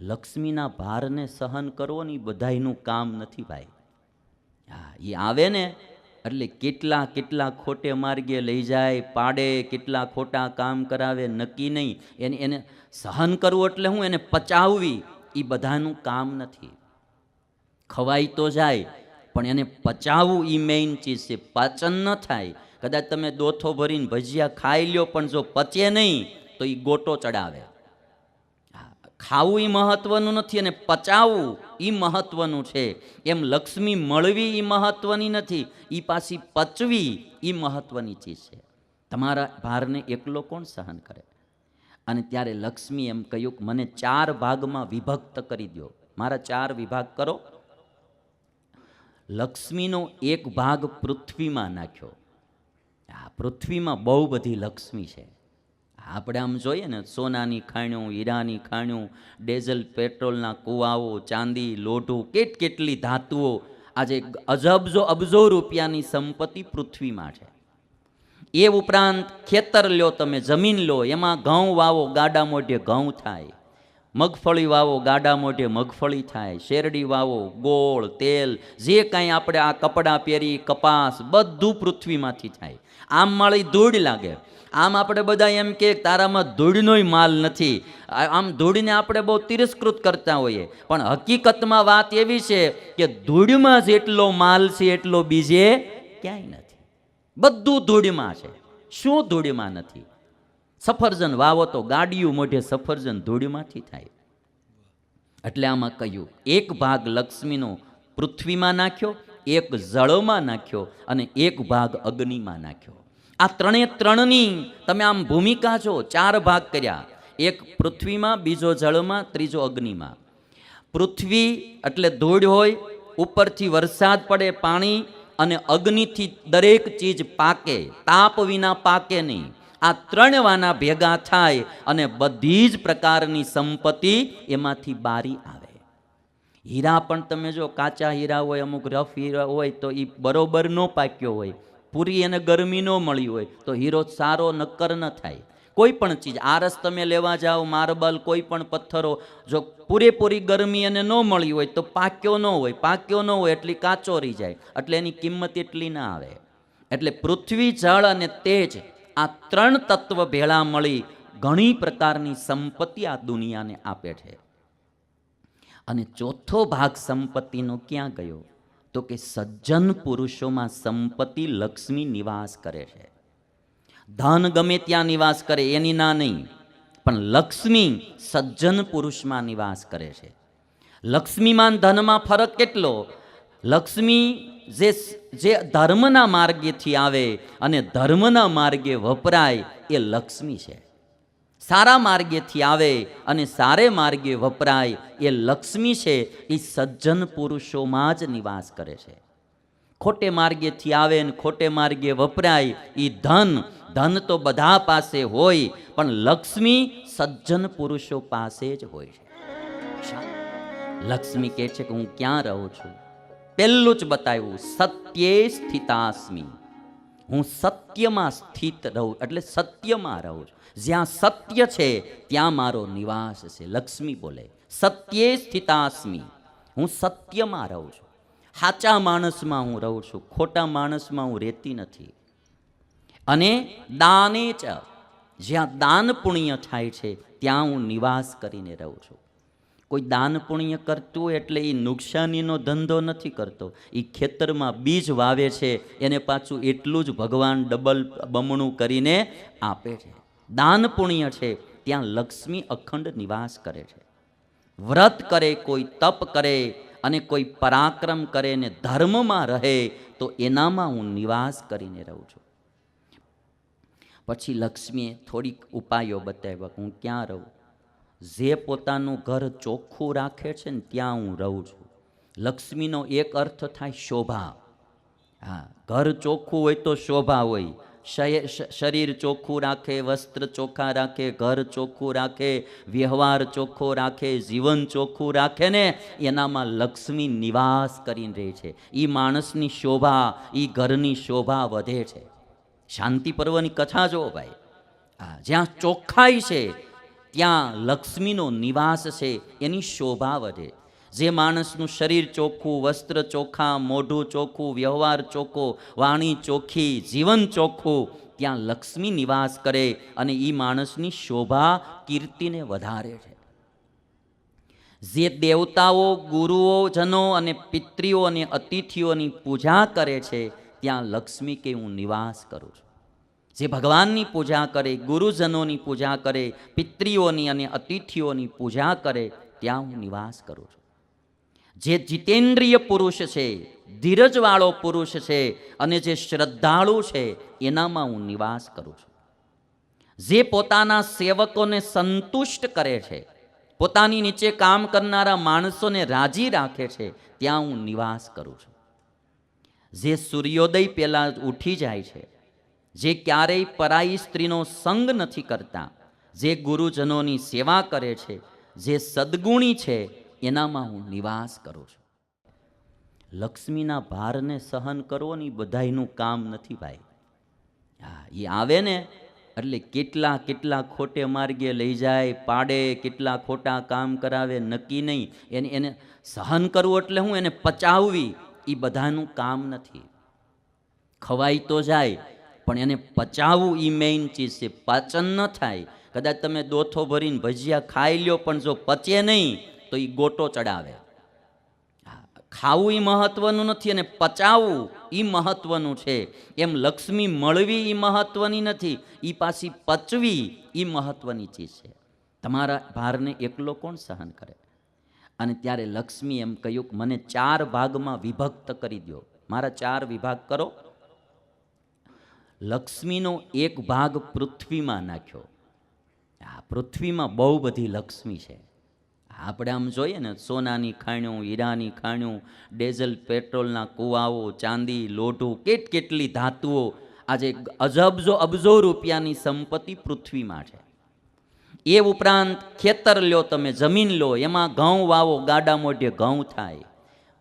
લક્ષ્મીના ભારને સહન કરવો ને એ બધાયનું કામ નથી ભાઈ. હા એ આવે ને એટલે કેટલા કેટલા ખોટે માર્ગે લઈ જાય, પાડે, કેટલા ખોટા કામ કરાવે, નક્કી નહીં. એને એને સહન કરવું એટલે હું એને પચાવવી એ બધાનું કામ નથી. ખવાઈ તો જાય, પણ એને પચાવવું એ મેઇન ચીજ છે. પાચન ન થાય. કદાચ તમે દોથો ભરીને ભજીયા ખાઈ લ્યો, પણ જો પચે નહીં, તો એ ગોટો ચડાવે. ખાવું એ મહત્વનું નથી અને પચાવવું એ મહત્વનું છે. એમ લક્ષ્મી મળવી એ મહત્વની નથી એ પાછી પચવી એ મહત્વની ચીજ છે. તમારા ભારને એકલો કોણ સહન કરે? અને ત્યારે લક્ષ્મી એમ કહ્યું કે મને ચાર ભાગમાં વિભક્ત કરી દો મારા ચાર વિભાગ કરો. લક્ષ્મીનો એક ભાગ પૃથ્વીમાં નાખ્યો. આ પૃથ્વીમાં બહુ બધી લક્ષ્મી છે. આપણે આમ જોઈએ ને, સોનાની ખાણ્યું હીરાની ખાણ્યું ડીઝલ, પેટ્રોલના કૂવાઓ, ચાંદી, લોઢું, કેટ કેટલી ધાતુઓ, આજે અજબજો અબજો રૂપિયાની સંપત્તિ પૃથ્વીમાં છે. એ ઉપરાંત ખેતર લ્યો તમે, જમીન લો, એમાં ઘઉં વાવો, ગાડા મોઢે ઘઉં થાય. મગફળી વાવો, ગાડા મોઢે મગફળી થાય, શેરડી વાવો, ગોળ, તેલ, જે કાંઈ આપણે આ કપડાં પહેરી, કપાસ, બધું પૃથ્વીમાંથી થાય. આમ માળી ધૂળ લાગે. આમ આપણે બધા એમ કે તારામાં ધૂળનોય માલ નથી. આમ ધૂળને આપણે બહુ તિરસ્કૃત કરતા હોઈએ. પણ હકીકતમાં વાત એવી છે કે ધૂળમાં જેટલો માલ છે, એટલો બીજે ક્યાંય નથી. બધું ધૂળમાં છે. શું ધૂળમાં નથી? સફરજન વાવો તો ગાડિયું મોઢે સફરજન ધૂળમાંથી થાય. એટલે આમાં કહ્યું, એક ભાગ લક્ષ્મીનો પૃથ્વીમાં નાખ્યો, એક જળમાં નાખ્યો અને એક ભાગ અગ્નિમાં નાખ્યો. આ ત્રણે ત્રણની તમે આમ ભૂમિકા છો ચાર ભાગ કર્યા. એક પૃથ્વીમાં, બીજો જળમાં, ત્રીજો અગ્નિમાં. પૃથ્વી એટલે ધૂળ હોય, ઉપરથી વરસાદ પડે પાણી અને અગ્નિથી દરેક ચીજ પાકે. તાપ વિના પાકે નહીં. આ ત્રણ વાના ભેગા થાય અને બધી જ પ્રકારની સંપત્તિ એમાંથી બારી આવે. હીરા પણ તમે જો કાચા હીરા હોય, અમુક રફ હીરા હોય, તો એ બરોબર ન પાક્યો હોય. પૂરી એને ગરમી ન મળી હોય, તો હીરો સારો નક્કર ન થાય. કોઈ પણ ચીજ, આરસ તમે લેવા જાઓ, માર્બલ, કોઈ પણ પથ્થરો, જો પૂરેપૂરી ગરમી એને ન મળી હોય, તો પાક્યો ન હોય. પાક્યો ન હોય એટલી કાચો રહી જાય, એટલે એની કિંમત એટલી ના આવે. એટલે પૃથ્વી, જળ અને તેજ આ ત્રણ તત્વ ભેળા મળી ઘણી પ્રકારની સંપત્તિ આ દુનિયાને આપે છે. અને ચોથો ભાગ સંપત્તિનો ક્યાં ગયો? તો કે સજ્જન પુરુષોમાં સંપત્તિ લક્ષ્મી નિવાસ કરે છે. ધન ગમે ત્યાં નિવાસ કરે, એની ના નહીં. પણ લક્ષ્મી સજ્જન પુરુષમાં નિવાસ કરે છે. લક્ષ્મીમાન ધનમાં ફરક કેટલો? લક્ષ્મી જે જે ધર્મના માર્ગેથી આવે અને ધર્મના માર્ગે વપરાય એ લક્ષ્મી છે. સારા માર્ગેથી આવે અને સારે માર્ગે વપરાય એ લક્ષ્મી છે એ સજ્જન પુરુષોમાં જ નિવાસ કરે છે. ખોટે માર્ગેથી આવે ને ખોટે માર્ગે વપરાય એ ધન ધન તો બધા પાસે હોય, પણ લક્ષ્મી સજ્જન પુરુષો પાસે જ હોય છે. લક્ષ્મી કહે છે કે હું ક્યાં રહું છું? પહેલું જ બતાવ્યું, સત્યે સ્થિતાસ્મી. હું સત્યમાં સ્થિત રહું, એટલે સત્યમાં રહું છું. જ્યાં સત્ય છે, ત્યાં મારો નિવાસ છે. લક્ષ્મી બોલે, સત્યે સ્થિતાસ્મી. હું સત્યમાં રહું છું. સાચા માણસમાં હું રહું છું, ખોટા માણસમાં હું રહેતી નથી. અને દાને ચ જ્યાં દાન પુણ્ય થાય છે, ત્યાં હું નિવાસ કરીને રહું છું. કોઈ દાન પુણ્ય કરતું એટલે એ નુકસાનીનો ધંધો નથી કરતો. એ ખેતરમાં બીજ વાવે છે, એને પાછું એટલું જ ભગવાન ડબલ બમણું કરીને આપે છે. દાન પુણ્ય છે, ત્યાં લક્ષ્મી અખંડ નિવાસ કરે છે. વ્રત કરે, કોઈ તપ કરે અને કોઈ પરાક્રમ કરે ને ધર્મમાં રહે, તો એનામાં હું નિવાસ કરીને રહું છું. પછી લક્ષ્મીએ થોડીક ઉપાયો બતાવ્યા હું ક્યાં રહું? જે પોતાનું ઘર ચોખ્ખું રાખે છે ને ત્યાં હું રહું છું. લક્ષ્મીનો એક અર્થ થાય શોભા. હા, ઘર ચોખ્ખું હોય તો શોભા હોય. શરીર ચોખ્ખું રાખે, વસ્ત્ર ચોખ્ખા રાખે, ઘર ચોખ્ખું રાખે, વ્યવહાર ચોખ્ખો રાખે, જીવન ચોખ્ખું રાખે ને એનામાં લક્ષ્મી નિવાસ કરીને રહે છે. એ માણસની શોભા એ ઘરની શોભા વધે છે. શાંતિ પર્વની કથા જો ભાઈ. હા, જ્યાં ચોખ્ખાઈ છે ત્યાં લક્ષ્મીનો નિવાસ છે, એની શોભા વધે. જે માણસનું શરીર ચોખ્ખું, વસ્ત્ર ચોખ્ખા, મોઢું ચોખ્ખું, વ્યવહાર ચોખ્ખો, વાણી ચોખ્ખી, જીવન ચોખ્ખું, ત્યાં લક્ષ્મી નિવાસ કરે અને એ માણસની શોભા, કીર્તિને વધારે છે. જે દેવતાઓ, ગુરુઓ, જનો અને પિતૃઓ અને અતિથિઓની પૂજા કરે છે, ત્યાં લક્ષ્મી કે હું નિવાસ કરું છું. જે ભગવાનની પૂજા કરે, ગુરુજનોની પૂજા કરે, પિતૃઓની અને અતિથિઓની પૂજા કરે, ત્યાં હું નિવાસ કરું છું. જે જીતેન્દ્રિય પુરુષ છે, ધીરજવાળો પુરુષ છે અને જે શ્રદ્ધાળુ છે, એનામાં હું નિવાસ કરું છું. જે પોતાના સેવકોને સંતુષ્ટ કરે છે, પોતાની નીચે કામ કરનારા માણસોને રાજી રાખે છે, ત્યાં હું નિવાસ કરું છું. જે સૂર્યોદય પહેલાં ઉઠી જાય છે જે ક્યારેય પરાઈ સ્ત્રીનો સંગ નથી કરતા, જે ગુરુજનોની સેવા કરે છે, જે સદગુણી છે, એનામાં હું નિવાસ કરું છું. લક્ષ્મીના ભારને સહન કરવો ને બધાયનું કામ નથી ભાઈ. હા એ આવે ને, એટલે કેટલા કેટલા ખોટે માર્ગે લઈ જાય, પાડે, કેટલા ખોટા કામ કરાવે, નક્કી નહીં. એને એને સહન કરવું એટલે હું એને પચાવવી એ બધાનું કામ નથી. ખવાઈ તો જાય પણ એને પચાવવું એ મેઇન ચીજ છે. પાચન ન થાય. કદાચ તમે દોથો ભરીને ભજીયા ખાઈ લ્યો, પણ જો પચે નહીં, તો એ ગોટો ચડાવે. ખાવું એ મહત્વનું નથી અને પચાવવું એ મહત્વનું છે. એમ લક્ષ્મી મળવી એ મહત્વની નથી. એ પાછી પચવી એ મહત્વની ચીજ છે. તમારા ભારને એકલો કોણ સહન કરે? અને ત્યારે લક્ષ્મી એમ કહ્યું કે મને ચાર ભાગમાં વિભક્ત કરી દો મારા ચાર વિભાગ કરો. લક્ષ્મીનો એક ભાગ પૃથ્વીમાં નાખ્યો. આ પૃથ્વીમાં બહુ બધી લક્ષ્મી છે. આપણે આમ જોઈએ ને, સોનાની ખાણ્યું, હીરાની ખાણ્યું, ડીઝલ, પેટ્રોલના કૂવાઓ, ચાંદી, લોઢું, કેટ કેટલી ધાતુઓ, આજે અજબજો અબજો રૂપિયાની સંપત્તિ પૃથ્વીમાં છે. એ ઉપરાંત ખેતર લ્યો તમે, જમીન લો, એમાં ઘઉં વાવો, ગાડા મોઢે ઘઉં થાય.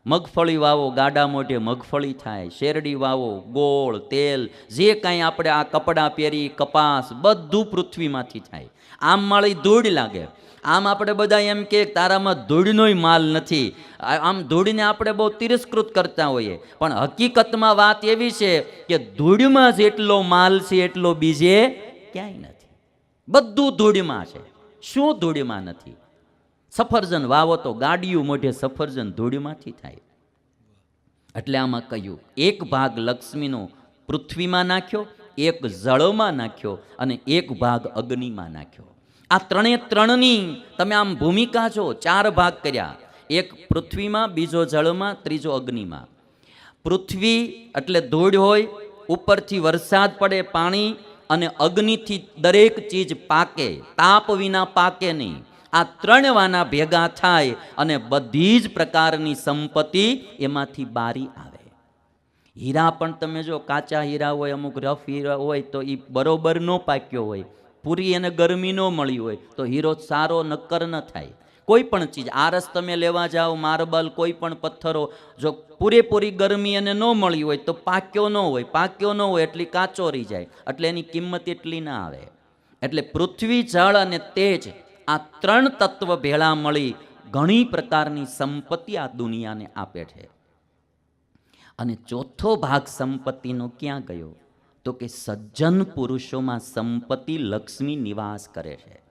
મગફળી વાવો, ગાડા મોઢે મગફળી થાય, શેરડી વાવો, ગોળ, તેલ, જે કાંઈ આપણે આ કપડાં પહેરી કપાસ, બધું પૃથ્વીમાંથી થાય. આમ માળી ધૂળ લાગે. આમ આપણે બધા એમ કે તારામાં ધૂળનોય માલ નથી. આમ ધૂળને આપણે બહુ તિરસ્કૃત કરતા હોઈએ. પણ હકીકતમાં વાત એવી છે કે ધૂળમાં જેટલો માલ છે, એટલો બીજે ક્યાંય નથી. બધું ધૂળમાં છે. શું ધૂળમાં નથી? સફરજન વાવો તો ગાડીયું મોઢે સફરજન ધૂળમાંથી થાય. એટલે આમાં કહ્યું, એક ભાગ લક્ષ્મીનો પૃથ્વીમાં નાખ્યો, એક જળમાં નાખ્યો અને એક ભાગ અગ્નિમાં નાખ્યો. આ ત્રણે ત્રણની તમે આમ ભૂમિકા જો ચાર ભાગ કર્યા. એક પૃથ્વીમાં, બીજો જળમાં, ત્રીજો અગ્નિમાં. પૃથ્વી એટલે ધૂળ હોય, ઉપરથી વરસાદ પડે પાણી અને અગ્નિથી દરેક ચીજ પાકે. તાપ વિના પાકે નહીં. આ ત્રણ વાના ભેગા થાય અને બધી જ પ્રકારની સંપત્તિ એમાંથી બારી આવે. હીરા પણ તમે જો કાચા હીરા હોય, અમુક રફ હીરા હોય, તો એ બરોબર ન પાક્યો હોય. પૂરી એને ગરમી ન મળી હોય, તો હીરો સારો નક્કર ન થાય. કોઈ પણ ચીજ, આરસ તમે લેવા જાઓ, માર્બલ, કોઈ પણ પથ્થરો, જો પૂરેપૂરી ગરમી એને ન મળી હોય, તો પાક્યો ન હોય. પાક્યો ન હોય એટલી કાચો રહી જાય. એટલે એની કિંમત એટલી ના આવે. એટલે પૃથ્વી, જળ અને તેજ આ ત્રણ તત્વ ભેળા મળી ઘણી પ્રકારની સંપત્તિ આ દુનિયાને આપે છે. અને ચોથો ભાગ સંપત્તિનો ક્યાં ગયો? તો કે સજ્જન પુરુષોમાં સંપત્તિ લક્ષ્મી નિવાસ કરે છે.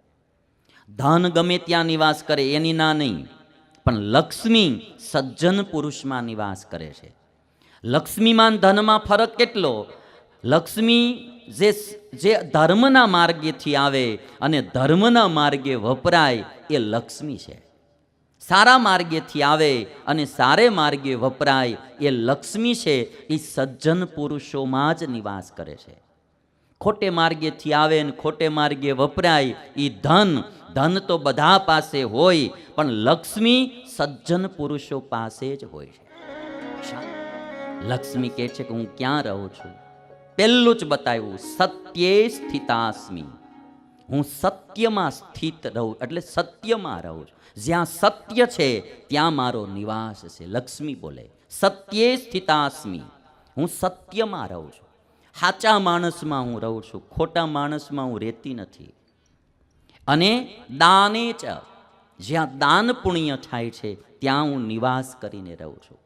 ધન ગમે ત્યાં નિવાસ કરે, એની ના નહીં, પણ લક્ષ્મી સજ્જન પુરુષમાં નિવાસ કરે છે. લક્ષ્મીમાન ધનમાં ફરક કેટલો લક્ષ્મી જે જે ધર્મના માર્ગેથી આવે અને ધર્મના માર્ગે વપરાય એ લક્ષ્મી છે. સારા માર્ગેથી આવે અને સારે માર્ગે વપરાય એ લક્ષ્મી છે એ સજ્જન પુરુષોમાં જ નિવાસ કરે છે. ખોટે માર્ગેથી આવે અને ખોટે માર્ગે વપરાય એ ધન ધન તો બધા પાસે હોય, પણ લક્ષ્મી સજ્જન પુરુષો પાસે જ હોય છે. લક્ષ્મી કહે છે કે હું ક્યાં રહું છું? પહેલું જ બતાવ્યું, સત્યે સ્થિતાસ્મી. હું સત્યમાં સ્થિત રહું, એટલે સત્યમાં રહું. છું જ્યાં સત્ય છે, ત્યાં મારો નિવાસ છે. લક્ષ્મી બોલે, સત્યે સ્થિતાસ્મી. હું સત્યમાં રહું છું. સાચા માણસમાં હું રહું છું, ખોટા માણસમાં હું રહેતી નથી. અને દાને ચ, જ્યાં દાન પુણ્ય થાય છે, ત્યાં હું નિવાસ કરીને રહું છું.